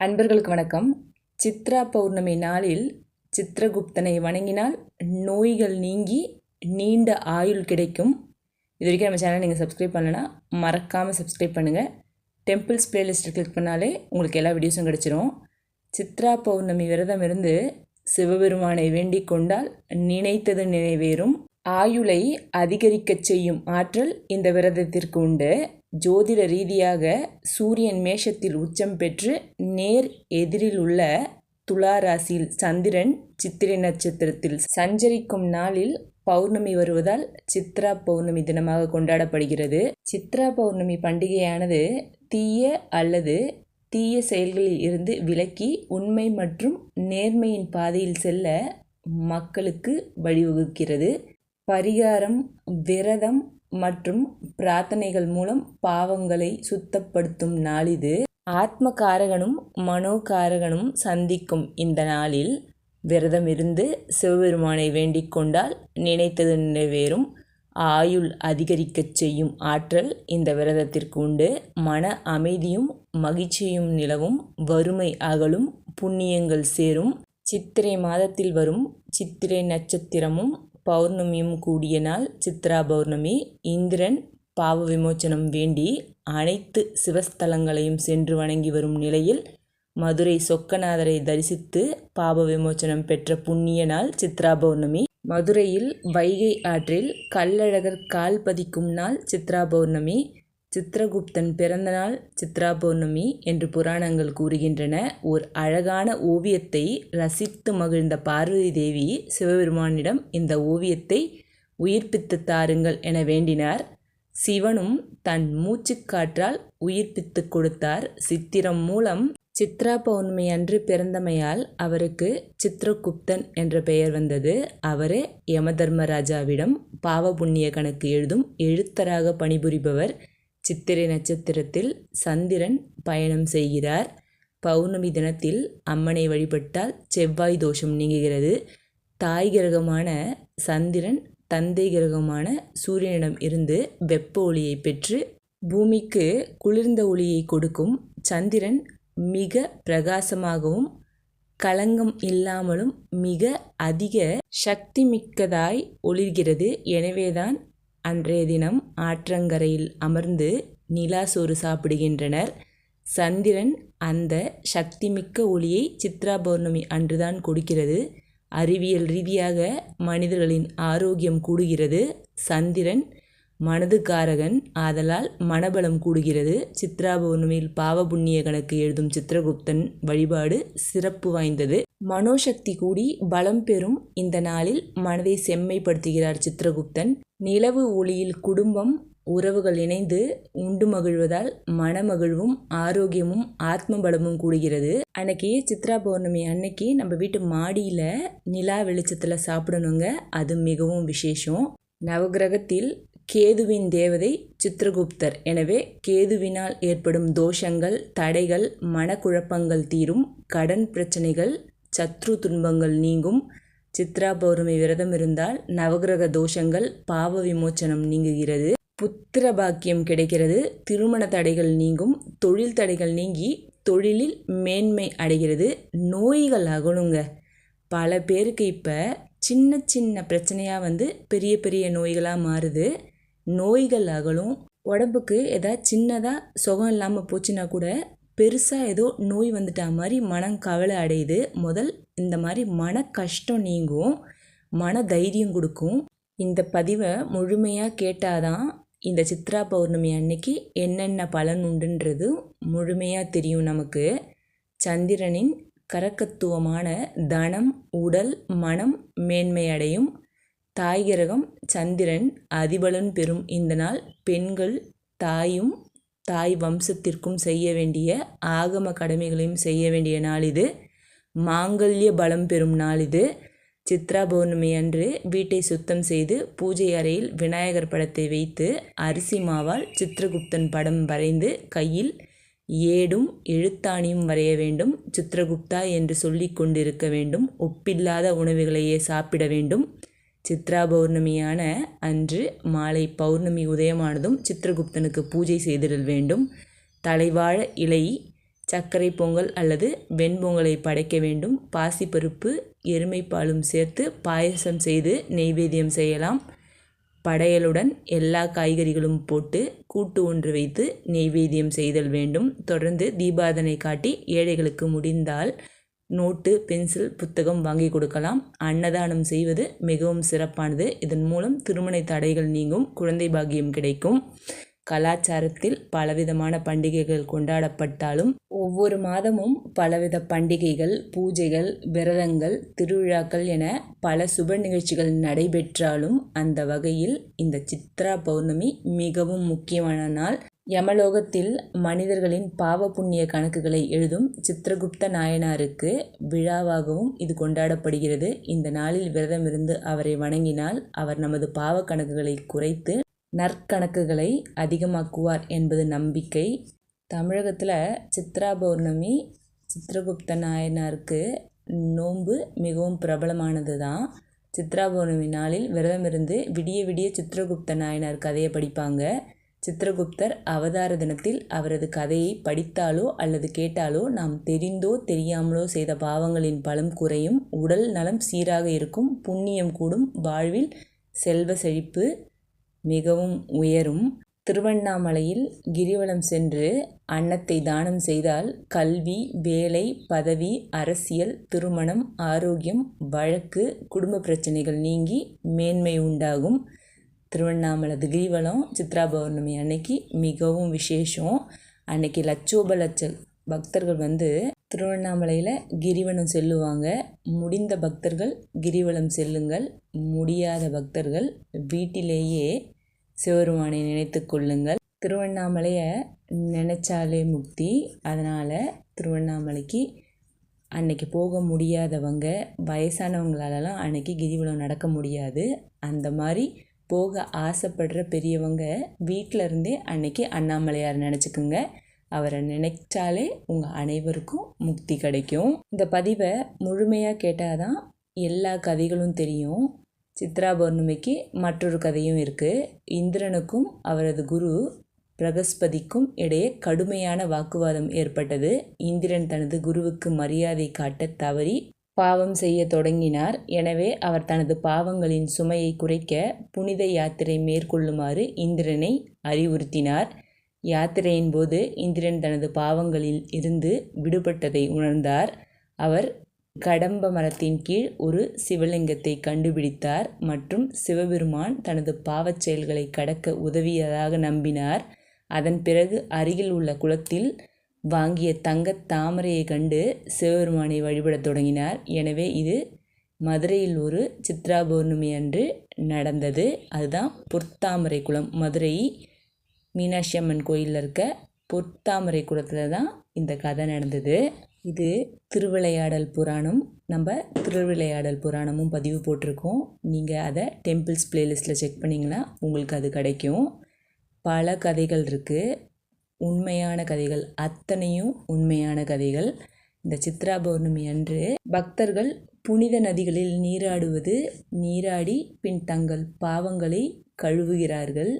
அன்பர்களுக்கு வணக்கம். சித்ரா பௌர்ணமி நாளில் சித்திரகுப்தனை வணங்கினால் நோய்கள் நீங்கி நீண்ட ஆயுள் கிடைக்கும். இது வரைக்கும் நம்ம சேனல் நீங்கள் சப்ஸ்கிரைப் பண்ணலன்னா மறக்காமல் சப்ஸ்கிரைப் பண்ணுங்கள் டெம்பிள்ஸ் பிளேலிஸ்ட்டை கிளிக் பண்ணாலே உங்களுக்கு எல்லா வீடியோஸும் கிடச்சிரும். சித்ரா பௌர்ணமி விரதம் இருந்து சிவபெருமானை வேண்டிக் கொண்டால் நினைத்தது நினைவேறும் ஆயுளை அதிகரிக்கச் செய்யும் ஆற்றல் இந்த விரதத்திற்கு உண்டு. ஜோதிட ரீதியாக சூரியன் மேஷத்தில் உச்சம் பெற்று நேர் எதிரில் உள்ள துலா ராசியில் சந்திரன் சித்திரை நட்சத்திரத்தில் சஞ்சரிக்கும் நாளில் பௌர்ணமி வருவதால் சித்ரா பௌர்ணமி தினமாக கொண்டாடப்படுகிறது. சித்ரா பௌர்ணமி பண்டிகையானது தீய அல்லது தீய செயல்களில் இருந்து விலக்கி உண்மை மற்றும் நேர்மையின் பாதையில் செல்ல மக்களுக்கு வழிவகுக்கிறது. பரிகாரம் விரதம் மற்றும் பிரார்த்தனைகள் மூலம் பாவங்களை சுத்தப்படுத்தும் நாளிது. ஆத்மகாரகனும் மனோகாரகனும் சந்திக்கும் இந்த நாளில் விரதம் இருந்து சிவபெருமானை வேண்டிக் கொண்டால் நினைத்தது நிறைவேறும். ஆயுள் அதிகரிக்கச் செய்யும் ஆற்றல் இந்த விரதத்திற்கு உண்டு. மன அமைதியும் மகிழ்ச்சியும் நிலவும். வறுமை அகலும். புண்ணியங்கள் சேரும். சித்திரை மாதத்தில் வரும். சித்திரை நட்சத்திரமும் பௌர்ணமியும் கூடிய நாள் சித்ரா பௌர்ணமி. இந்திரன் பாவ விமோச்சனம் வேண்டி அனைத்து சிவஸ்தலங்களையும் சென்று வணங்கி வரும் நிலையில் மதுரை சொக்கநாதரை தரிசித்து பாப விமோச்சனம் பெற்ற புண்ணிய நாள் சித்ரா பௌர்ணமி. மதுரையில் வைகை ஆற்றில் கல்லழகர் கால் பதிக்கும் நாள் சித்ரா பௌர்ணமி. சித்திரகுப்தன் பிறந்தநாள் சித்ரா பௌர்ணமி என்று புராணங்கள் கூறுகின்றன. ஓர் அழகான ஓவியத்தை ரசித்து மகிழ்ந்த பார்வதி தேவி சிவபெருமானிடம் இந்த ஓவியத்தை உயிர்ப்பித்து தாருங்கள் என வேண்டினார். சிவனும் தன் மூச்சுக்காற்றால் உயிர்ப்பித்து கொடுத்தார். சித்திரம் மூலம் சித்ரா பௌர்ணமி அன்று பிறந்தமையால் அவருக்கு சித்ரகுப்தன் என்ற பெயர் வந்தது. அவரே யமதர்மராஜாவிடம் பாவ புண்ணிய கணக்கு எழுதும் எழுத்தராக பணிபுரிபவர். சித்திரை நட்சத்திரத்தில் சந்திரன் பயணம் செய்கிறார். பௌர்ணமி தினத்தில் அம்மனை வழிபட்டால் செவ்வாய் தோஷம் நீங்குகிறது. தாய் கிரகமான சந்திரன் தந்தை கிரகமான சூரியனிடம் இருந்து வெப்ப ஒளியை பெற்று பூமிக்கு குளிர்ந்த ஒளியை கொடுக்கும் சந்திரன் மிக பிரகாசமாகவும் களங்கம் இல்லாமலும் மிக அதிக சக்தி மிக்கதாய் ஒளிர்கிறது. எனவேதான் அன்றைய தினம் ஆற்றங்கரையில் அமர்ந்து நிலாசோறு சாப்பிடுகின்றனர். சந்திரன் அந்த சக்திமிக்க ஒளியை சித்ரா பௌர்ணமி அன்றுதான் கொடுக்கிறது. அறிவியல் ரீதியாக மனிதர்களின் ஆரோக்கியம் கூடுகிறது. சந்திரன் மனதுக்காரகன் ஆதலால் மனபலம் கூடுகிறது. சித்ரா பௌர்ணமியில் பாவ புண்ணிய கணக்கு எழுதும் சித்திரகுப்தன் வழிபாடு சிறப்பு வாய்ந்தது. மனோசக்தி கூடி பலம் பெறும் இந்த நாளில் மனதை செம்மைப்படுத்துகிறார் சித்திரகுப்தன். நிலவு ஒளியில் குடும்பம் உறவுகள் இணைந்து உண்டு மகிழ்வதால் மனமகிழ்வும் ஆரோக்கியமும் ஆத்ம பலமும் கூடுகிறது. அன்னைக்கு சித்ரா பௌர்ணமி அன்னைக்கு நம்ம வீட்டு மாடியில் நிலா வெளிச்சத்தில் சாப்பிடணுங்க. அது மிகவும் விசேஷம். நவகிரகத்தில் கேதுவின் தேவதை சித்திரகுப்தர். எனவே கேதுவினால் ஏற்படும் தோஷங்கள் தடைகள் மனக்குழப்பங்கள் தீரும் கடன் பிரச்சனைகள் சத்ரு துன்பங்கள் நீங்கும். சித்ரா பௌர்ணமி விரதம் இருந்தால் நவகிரக தோஷங்கள் பாவ விமோச்சனம் நீங்குகிறது. புத்திர பாக்கியம் கிடைக்கிறது திருமண தடைகள் நீங்கும். தொழில் தடைகள் நீங்கி தொழிலில் மேன்மை அடைகிறது. நோய்கள் அகணுங்க பல பேருக்கு இப்போ சின்ன சின்ன பிரச்சனையாக வந்து பெரிய பெரிய நோய்களாக மாறுது. நோய்கள் அகலும். உடம்புக்கு ஏதாவது சின்னதாக சுகம் இல்லாமல் போச்சுன்னா கூட பெருசாக ஏதோ நோய் வந்துட்டா மாதிரி மனம் கவலை அடையுது. முதல் இந்த மாதிரி மன கஷ்டம் நீங்கும். மன தைரியம் கொடுக்கும். இந்த பதிவை முழுமையாக கேட்டாதான் இந்த சித்ரா பௌர்ணமி அன்னைக்கு என்னென்ன பலன் உண்டுன்றது முழுமையாக தெரியும் நமக்கு. சந்திரனின் கரக்கத்துவமான தனம் உடல் மனம் மேன்மையடையும். தாய் கிரகம் சந்திரன் அதிபலன் பெறும் இந்த நாள் பெண்கள் தாயும் தாய் வம்சத்திற்கும் செய்ய வேண்டிய ஆகம கடமைகளையும் செய்ய வேண்டிய நாள் இது. மாங்கல்ய பலம் பெறும் நாள் இது. சித்ரா பௌர்ணமி அன்று வீட்டை சுத்தம் செய்து பூஜை அறையில் விநாயகர் படத்தை வைத்து அரிசி மாவால் சித்திரகுப்தன் படம் வரைந்து கையில் ஏடும் எழுத்தாணியும் வரைய வேண்டும். சித்திரகுப்தா என்று சொல்லி கொண்டிருக்க வேண்டும். ஒப்பில்லாத உணவுகளையே சாப்பிட வேண்டும். சித்ரா பௌர்ணமியான அன்று மாலை பௌர்ணமி உதயமானதும் சித்திரகுப்தனுக்கு பூஜை செய்திடல் வேண்டும். தலைவாழ இலை சர்க்கரை பொங்கல் அல்லது வெண்பொங்கலை படைக்க வேண்டும். பாசிப்பருப்பு எருமைப்பாலும் சேர்த்து பாயசம் செய்து நெய்வேத்தியம் செய்யலாம். படையலுடன் எல்லா காய்கறிகளும் போட்டு கூட்டு ஒன்று வைத்து நெய்வேத்தியம் செய்தல் வேண்டும். தொடர்ந்து தீபாதனை காட்டி ஏழைகளுக்கு முடிந்தால் நோட்டு பென்சில் புத்தகம் வாங்கி கொடுக்கலாம். அன்னதானம் செய்வது மிகவும் சிறப்பானது. இதன் மூலம் திருமண தடைகள் நீங்கும் குழந்தை பாக்கியம் கிடைக்கும். கலாச்சாரத்தில் பலவிதமான பண்டிகைகள் கொண்டாடப்பட்டாலும் ஒவ்வொரு மாதமும் பலவித பண்டிகைகள் பூஜைகள் விரதங்கள் திருவிழாக்கள் என பல சுப நிகழ்ச்சிகள் நடைபெற்றாலும் அந்த வகையில் இந்த சித்ரா பௌர்ணமி மிகவும் முக்கியமான நாள். யமலோகத்தில் மனிதர்களின் பாவ புண்ணிய கணக்குகளை எழுதும் சித்திரகுப்த நாயனாருக்கு விழாவாகவும் இது கொண்டாடப்படுகிறது. இந்த நாளில் விரதமிருந்து அவரை வணங்கினால் அவர் நமது பாவ கணக்குகளை குறைத்து நற்கணக்குகளை அதிகமாக்குவார் என்பது நம்பிக்கை. தமிழகத்தில் சித்ரா பௌர்ணமி சித்திரகுப்த நாயனாருக்கு நோன்பு மிகவும் பிரபலமானது தான். சித்ரா பௌர்ணமி நாளில் விரதமிருந்து விடிய விடிய சித்திரகுப்த நாயனார் கதையை படிப்பாங்க. சித்திரகுப்தர் அவதார தினத்தில் அவரது கதையை படித்தாலோ அல்லது கேட்டாலோ நாம் தெரிந்தோ தெரியாமலோ செய்த பாவங்களின் பலம் குறையும் உடல் நலம் சீராக இருக்கும் புண்ணியம் கூடும் வாழ்வில் செல்வ செழிப்பு மிகவும் உயரும். திருவண்ணாமலையில் கிரிவலம் சென்று அன்னத்தை தானம் செய்தால் கல்வி வேலை பதவி அரசியல் திருமணம் ஆரோக்கியம் வழக்கு குடும்ப பிரச்சனைகள் நீங்கி மேன்மை உண்டாகும். திருவண்ணாமலை திகிரிவலம் சித்ரா பௌர்ணமி அன்னைக்கு மிகவும் விசேஷம். அன்னைக்கு லட்சோப லட்ச பக்தர்கள் வந்து திருவண்ணாமலையில் கிரிவலம் செல்லுவாங்க. முடிந்த பக்தர்கள் கிரிவலம் செல்லுங்கள் முடியாத பக்தர்கள் வீட்டிலேயே சிவருமானை நினைத்து கொள்ளுங்கள். திருவண்ணாமலையை நினச்சாலே முக்தி. அதனால் திருவண்ணாமலைக்கு அன்னைக்கு போக முடியாதவங்க வயசானவங்களாலலாம் அன்னைக்கு கிரிவலம் நடக்க முடியாது. அந்த மாதிரி போக ஆசைப்படுற பெரியவங்க வீட்டில் இருந்தே அன்னைக்கு அண்ணாமலையார் நினச்சிக்குங்க. அவரை நினைச்சாலே உங்கள் அனைவருக்கும் முக்தி கிடைக்கும். இந்த பதிவை முழுமையாக கேட்டால் தான் எல்லா கதைகளும் தெரியும். சித்ரா பௌர்ணமிக்கு மற்றொரு கதையும் இருக்குது இந்திரனுக்கும் அவரது குரு பிரகஸ்பதிக்கும் இடையே கடுமையான வாக்குவாதம் ஏற்பட்டது. இந்திரன் தனது குருவுக்கு மரியாதை காட்ட தவறி பாவம் செய்ய தொடங்கினார். எனவே அவர் தனது பாவங்களின் சுமையை குறைக்க புனித யாத்திரை மேற்கொள்ளுமாறு இந்திரனை அறிவுறுத்தினார். யாத்திரையின் போது இந்திரன் தனது பாவங்களில் இருந்து விடுபட்டதை உணர்ந்தார். அவர் கடம்ப மரத்தின் கீழ் ஒரு சிவலிங்கத்தை கண்டுபிடித்தார் மற்றும் சிவபெருமான் தனது பாவச் செயல்களை கடக்க உதவியதாக நம்பினார். அதன் பிறகு அருகில் உள்ள குளத்தில் வாங்கிய தங்கத் தாமரையை கண்டு சிவபெருமானை வழிபடத் தொடங்கினார். எனவே இது மதுரையில் ஒரு சித்ரா பௌர்ணமி அன்று நடந்தது. அதுதான் பொற்தாமரை குளம். மதுரை மீனாட்சி அம்மன் கோயிலில் இருக்க பொற்தாமரை குளத்தில் தான் இந்த கதை நடந்தது. இது திருவிளையாடல் புராணம். நம்ம திருவிளையாடல் புராணமும் பதிவு போட்டிருக்கோம். நீங்கள் அதை டெம்பிள்ஸ் பிளேலிஸ்ட்டில் செக் பண்ணிங்கன்னா உங்களுக்கு அது கிடைக்கும். பல கதைகள் இருக்குது உண்மையான கதைகள் அத்தனையும் உண்மையான கதைகள். இந்த சித்ரா பௌர்ணமி அன்று பக்தர்கள் புனித நதிகளில் நீராடுவது நீராடி பின் தங்கள் பாவங்களை கழுவுகிறார்கள்.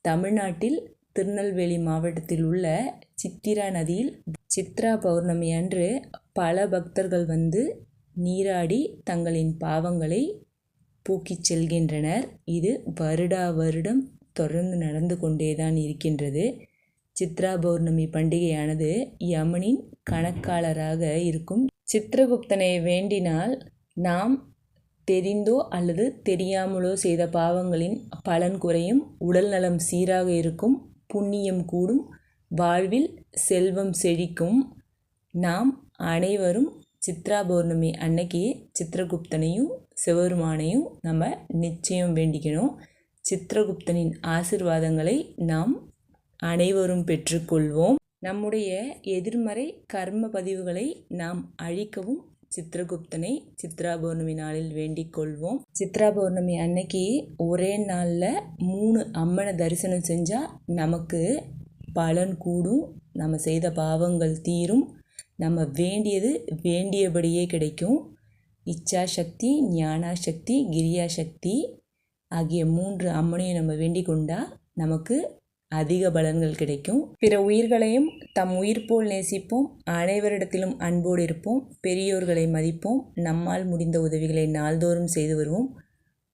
தமிழ்நாட்டில் திருநெல்வேலி மாவட்டத்தில் உள்ள சித்திரா நதியில் சித்ரா பௌர்ணமி அன்று பல பக்தர்கள் வந்து நீராடி தங்களின் பாவங்களை பூக்கிச் செல்கின்றனர். இது வருடா வருடம் தொடர்ந்து நடந்து கொண்டே தான் இருக்கின்றது. சித்ரா பௌர்ணமி பண்டிகையானது யமனின் கணக்காளராக இருக்கும். சித்திரகுப்தனை வேண்டினால் நாம் தெரிந்தோ அல்லது தெரியாமலோ செய்த பாவங்களின் பலன் குறையும். உடல் நலம் சீராக இருக்கும். புண்ணியம் கூடும். வாழ்வில் செல்வம் செழிக்கும். நாம் அனைவரும் சித்ரா பௌர்ணமி அன்னைக்கு சித்திரகுப்தனையும் சிவருமானையும் நம்ம நிச்சயம் வேண்டிக்கணும். சித்திரகுப்தனின் ஆசிர்வாதங்களை நாம் அனைவரும் பெற்றுக்கொள்வோம். நம்முடைய எதிர்மறை கர்ம பதிவுகளை நாம் அழிக்கவும் சித்திரகுப்தனை சித்ரா பௌர்ணமி நாளில் வேண்டிக் கொள்வோம். சித்ரா பௌர்ணமி அன்னைக்கு ஒரே நாளில் மூணு அம்மனை தரிசனம் செஞ்சால் நமக்கு பலன் கூடும். நம்ம செய்த பாவங்கள் தீரும். நம்ம வேண்டியது வேண்டியபடியே கிடைக்கும். இச்சா சக்தி ஞானா சக்தி கிரியா சக்தி ஆகிய மூன்று அம்மனையும் நம்ம வேண்டிக் கொண்டால் நமக்கு அதிக பலன்கள் கிடைக்கும். பிற உயிர்களையும் தம் உயிர் போல் நேசிப்போம். அனைவரிடத்திலும் அன்போடு இருப்போம். பெரியோர்களை மதிப்போம். நம்மால் முடிந்த உதவிகளை நாள்தோறும் செய்து வருவோம்.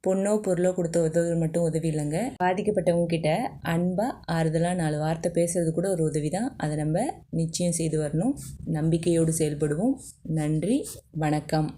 பொண்ணோ பொருளோ கொடுத்த உதவி மட்டும் உதவி இல்லைங்க. பாதிக்கப்பட்டவங்க கிட்ட அன்பாக ஆறுதலாக நாலு வார்த்தை பேசுறது கூட ஒரு உதவி தான் அதை நம்ம நிச்சயம் செய்து வரணும். நம்பிக்கையோடு செயல்படுவோம். நன்றி வணக்கம்.